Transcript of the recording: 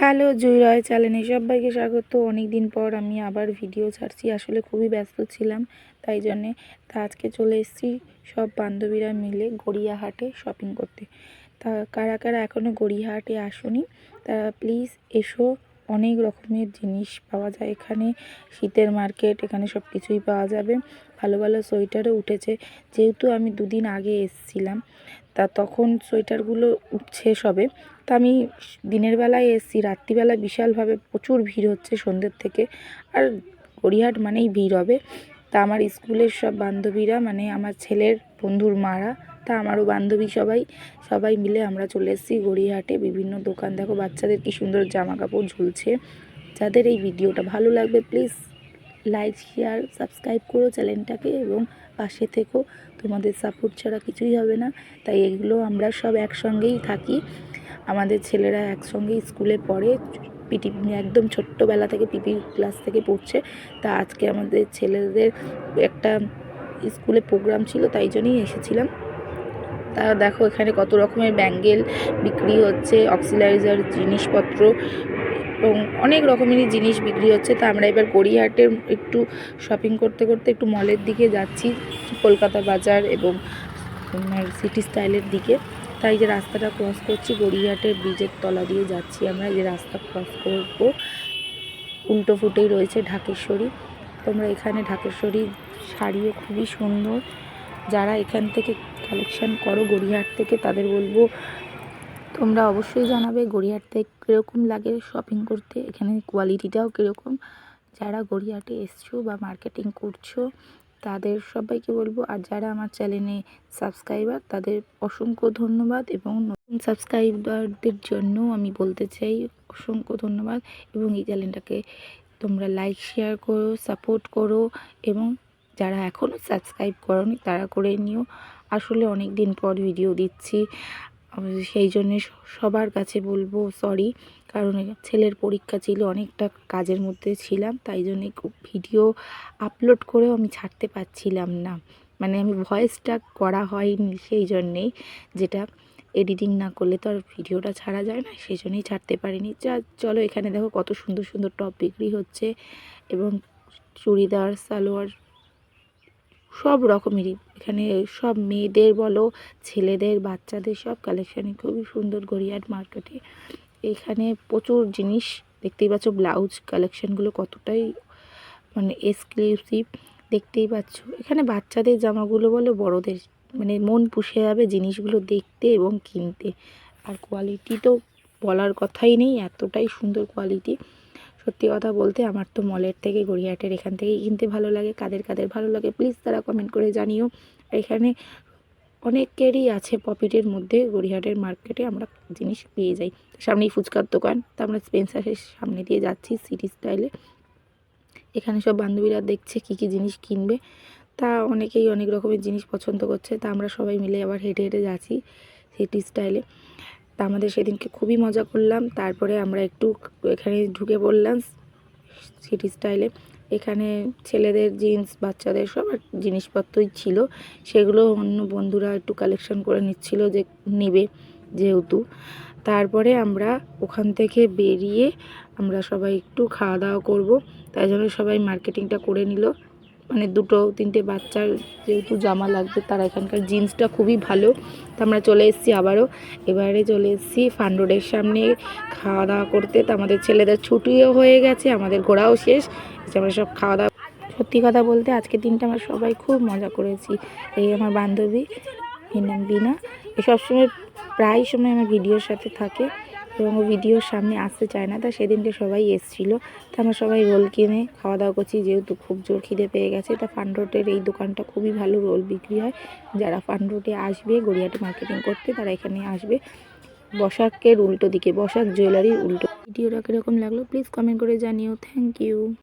Hello, জুই রয় চ্যানেলে সবাইকে স্বাগত। অনেক দিন পর আমি আবার ভিডিও ছাড়ছি। আসলে খুবই ব্যস্ত ছিলাম, তাই জন্যে তা আজকে চলে এসেছি সব বান্ধবীরা মিলে গড়িয়াহাটে শপিং করতে। তা কারা কারা এখনও গড়িয়াহাটে আসুনি, তারা প্লিজ এসো অনেক রকমের জিনিস পাওয়া যায়। এখানে শীতের মার্কেট, এখানে সব কিছুই পাওয়া যাবে। ভালো ভালো সোয়েটারও উঠেছে। যেহেতু আমি দুদিন আগে এসছিলাম, তা তখন সোয়েটারগুলো উঠছে সবে। তা আমি দিনের বেলায় এসছি, রাত্রিবেলা বিশালভাবে প্রচুর ভিড় হচ্ছে সন্ধ্যের থেকে। আর গড়িয়াহাট মানেই ভিড় হবে। তা আমার স্কুলের সব বান্ধবীরা মানে আমার ছেলের বন্ধুর মারা, তা আমারও বান্ধবী সবাই সবাই মিলে আমরা চলে এসেছি গড়িয়াহাটে। বিভিন্ন দোকান, দেখো বাচ্চাদের কি সুন্দর জামা কাপড় ঝুলছে। যাদের এই ভিডিওটা ভালো লাগবে প্লিজ লাইক শেয়ার সাবস্ক্রাইব করো চ্যানেলটাকে এবং পাশে থেকো। তোমাদের সাপোর্ট ছাড়া কিছুই হবে না। তাই এগুলো আমরা সব একসঙ্গেই থাকি। আমাদের ছেলেরা একসঙ্গে স্কুলে পড়ে, পিটি, একদম ছোট্টবেলা থেকে পিপি ক্লাস থেকে পড়ছে। তা আজকে আমাদের ছেলেদের একটা স্কুলে প্রোগ্রাম ছিল, তাই জন্যই এসেছিলাম। তা দেখো এখানে কত রকমের ব্যাঙ্গেল বিক্রি হচ্ছে, অক্সিলাইজার জিনিসপত্র এবং অনেক রকমেরই জিনিস বিক্রি হচ্ছে। তা আমরা এবার গড়িয়াহাটে একটু শপিং করতে করতে একটু মলের দিকে যাচ্ছি, কলকাতা বাজার এবং সিটি স্টাইলের দিকে। তাই যে রাস্তাটা ক্রস করছি, গড়িয়াহাটের ব্রিজের তলা দিয়ে যাচ্ছি আমরা। যে রাস্তা ক্রস করব, উল্টো ফুটেই রয়েছে ঢাকেশ্বরী। তোমরা এখানে ঢাকেশ্বরী শাড়িও খুবই সুন্দর। যারা এখান থেকে কালেকশান করো গড়িয়াহাট থেকে, তাদের বলব, তোমরা অবশ্যই জানাবে গড়িয়াহাট থেকে কীরকম লাগে শপিং করতে, এখানে কোয়ালিটিটাও কীরকম। যারা গড়িয়াহাটে এসছো বা মার্কেটিং করছ, তাদের সবাইকে বলব, আর যারা আমার চ্যানেলে সাবস্ক্রাইবার তাদের অসংখ্য ধন্যবাদ এবং নতুন সাবস্ক্রাইবারদের জন্য আমি বলতে চাই, অসংখ্য ধন্যবাদ এবং এই চ্যানেলটাকে তোমরা লাইক শেয়ার করো সাপোর্ট করো এবং যারা এখনও সাবস্ক্রাইব করনি তারা করে নিও। আসলে অনেক দিন পর ভিডিও দিচ্ছি। সেই জন্যে সবার কাছে বলব সরি কারণ ছেলের পরীক্ষা ছিল, অনেকটা কাজের মধ্যে ছিলাম, তাই জন্যে ভিডিও আপলোড করেও আমি ছাড়তে পারছিলাম না। মানে আমি ভয়েসটা করা হয়নি সেই জন্যেই, যেটা এডিটিং না করলে তো আর ভিডিওটা ছাড়া যায় না সেই জন্যই ছাড়তে পারিনি। যা, চলো এখানে দেখো কত সুন্দর সুন্দর টপ বিক্রি হচ্ছে এবং চুড়িদার, সালোয়ার সব রকমেরই। এখানে সব মেয়েদের বলো, ছেলেদের, বাচ্চাদের সব কালেকশানই খুবই সুন্দর গড়িয়াহাট মার্কেটে। এখানে প্রচুর জিনিস, দেখতেই পাচ্ছ ব্লাউজ কালেকশানগুলো কতটাই মানে এক্সক্লুসিভ দেখতেই পাচ্ছ। এখানে বাচ্চাদের জামাগুলো বলো, বড়দের মানে মন পুষে যাবে জিনিসগুলো দেখতে এবং কিনতে। আর কোয়ালিটি তো বলার কথাই নেই, এতটাই সুন্দর কোয়ালিটি সত্যি কথা বলতে আমার তো মলের থেকে, গড়িয়াহাটের এখান থেকেই কিনতে ভালো লাগে, কাদের কাদের ভালো লাগে প্লিজ তারা কমেন্ট করে জানিও। এখানে অনেকেরই আছে প্রফিটের মধ্যে, গড়িয়াহাটের মার্কেটে আমরা জিনিস পেয়ে যাই। সামনেই ফুচকার দোকান, তা আমরা স্পেন্সারের সামনে দিয়ে যাচ্ছি সিটি স্টাইলে এখানে সব বান্ধবীরা দেখছে কী কী জিনিস কিনবে। তা অনেকেই অনেক রকমের জিনিস পছন্দ করছে, তা আমরা সবাই মিলে আবার হেঁটে হেঁটে যাচ্ছি সিটি স্টাইলে। তা আমাদের সেদিনকে খুবই মজা করলাম, তারপরে আমরা একটু এখানে ঢুকে পড়লাম সিটি স্টাইলে। এখানে ছেলেদের জিন্স, বাচ্চাদের সব জিনিসপত্রই ছিল, সেগুলো অন্য বন্ধুরা একটু কালেকশন করে নিচ্ছিল যে নেবে যেহেতু। তারপরে আমরা ওখান থেকে বেরিয়ে আমরা সবাই একটু খাওয়া দাওয়া করব, তাই জন্য সবাই মার্কেটিংটা করে নিল। মানে দুটো, তিনটে বাচ্চার যেহেতু জামা লাগবে, তারা এখানকার জিন্সটা খুবই ভালো। তো আমরা চলে এসেছি আবারও। এবারে চলে এসেছি ফান রোডের সামনে খাওয়া দাওয়া করতে। তো আমাদের ছেলেদের ছুটিও হয়ে গেছে, আমাদের ঘোরাও শেষ। আমরা সব খাওয়া দাওয়া সত্যি কথা বলতে আজকের দিনটা আমরা সবাই খুব মজা করেছি। এই আমার বান্ধবী, এর নাম বিনা সবসময়, প্রায় সময় আমার ভিডিওর সাথে থাকে। এবং ভিডিওর সামনে আসতে চায় না। তা সেদিনকে সবাই এসছিল। তা আমরা সবাই রোল কিনে খাওয়া দাওয়া করছি। যেহেতু খুব জোর খিদে পেয়ে গেছে, তা ফান রোডের এই দোকানটা খুবই ভালো রোল বিক্রি হয়। যারা ফান রোডে আসবে গড়িয়াটি মার্কেটিং করতে, তারা এখানে আসবে। বসাকের উল্টো দিকে, বসাক জুয়েলারির উল্টো। ভিডিওটা কীরকম লাগল প্লিজ কমেন্ট করে জানিও। Thank you